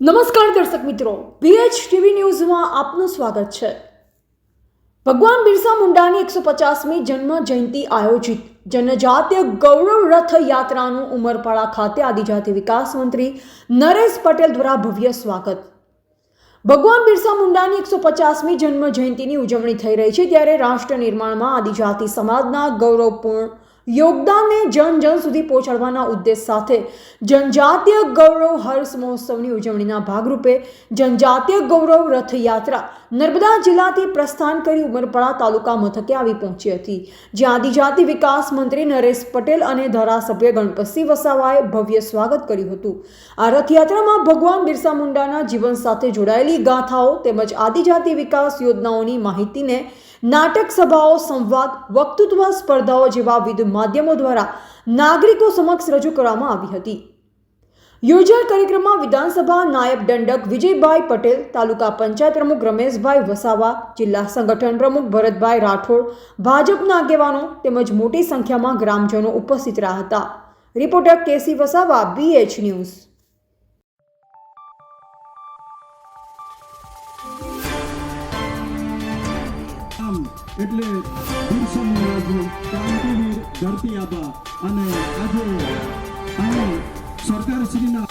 નમસ્કાર દર્શક મિત્રો બીએચ ટીવી ન્યૂઝમાં આપનું સ્વાગત છે. ભગવાન બિરસા મુંડાની એકસો પચાસમી જન્મ જયંતિ આયોજિત જનજાતીય ગૌરવ રથ યાત્રાનું ઉમરપાડા ખાતે આદિજાતિ વિકાસ મંત્રી નરેશ પટેલ દ્વારા ભવ્ય સ્વાગત. ભગવાન બિરસા મુંડાની એકસો પચાસમી જન્મ જયંતિની ઉજવણી થઈ રહી છે, ત્યારે રાષ્ટ્ર નિર્માણમાં આદિજાતિ સમાજના ગૌરવપૂર્ણ યોગદાનને જન જન સુધી પહોંચાડવાના ઉદ્દેશ સાથે જનજાતીય ગૌરવ હર્ષ મહોત્સવની ઉજવણીના ભાગરૂપે જનજાતીય ગૌરવ રથયાત્રા નર્મદા જિલ્લાથી પ્રસ્થાન કરી ઉમરપાડા તાલુકા મથકે આવી પહોંચી હતી. જ્યાં આદિજાતિ વિકાસ મંત્રી નરેશ પટેલ અને ધારાસભ્ય ગણપતસિંહ વસાવાએ ભવ્ય સ્વાગત કર્યું હતું. આ રથયાત્રામાં ભગવાન બિરસા મુંડાના જીવન સાથે જોડાયેલી ગાથાઓ તેમજ આદિજાતિ વિકાસ યોજનાઓની માહિતીને નાટક સભાઓ, સંવાદ, વક્તૃત્વ, સ્પર્ધાઓ જેવા વિવિધ માધ્યમો દ્વારા નાગરિકો સમક્ષ રજૂ કરવામાં આવી હતી. યોજાયેલ કાર્યક્રમમાં વિધાનસભા નાયબ દંડક વિજયભાઈ પટેલ, તાલુકા પંચાયત પ્રમુખ રમેશભાઈ વસાવા, જિલ્લા સંગઠન પ્રમુખ ભરતભાઈ રાઠોડ, ભાજપના આગેવાનો તેમજ મોટી સંખ્યામાં ગ્રામજનો ઉપસ્થિત રહ્યા હતા. Reporter K C Vasava BH news આમ એટલે બિરસા મુંડાનું ક્રાંતિવીર ધરતી આબા અને આજે અહીં સરકારશ્રીના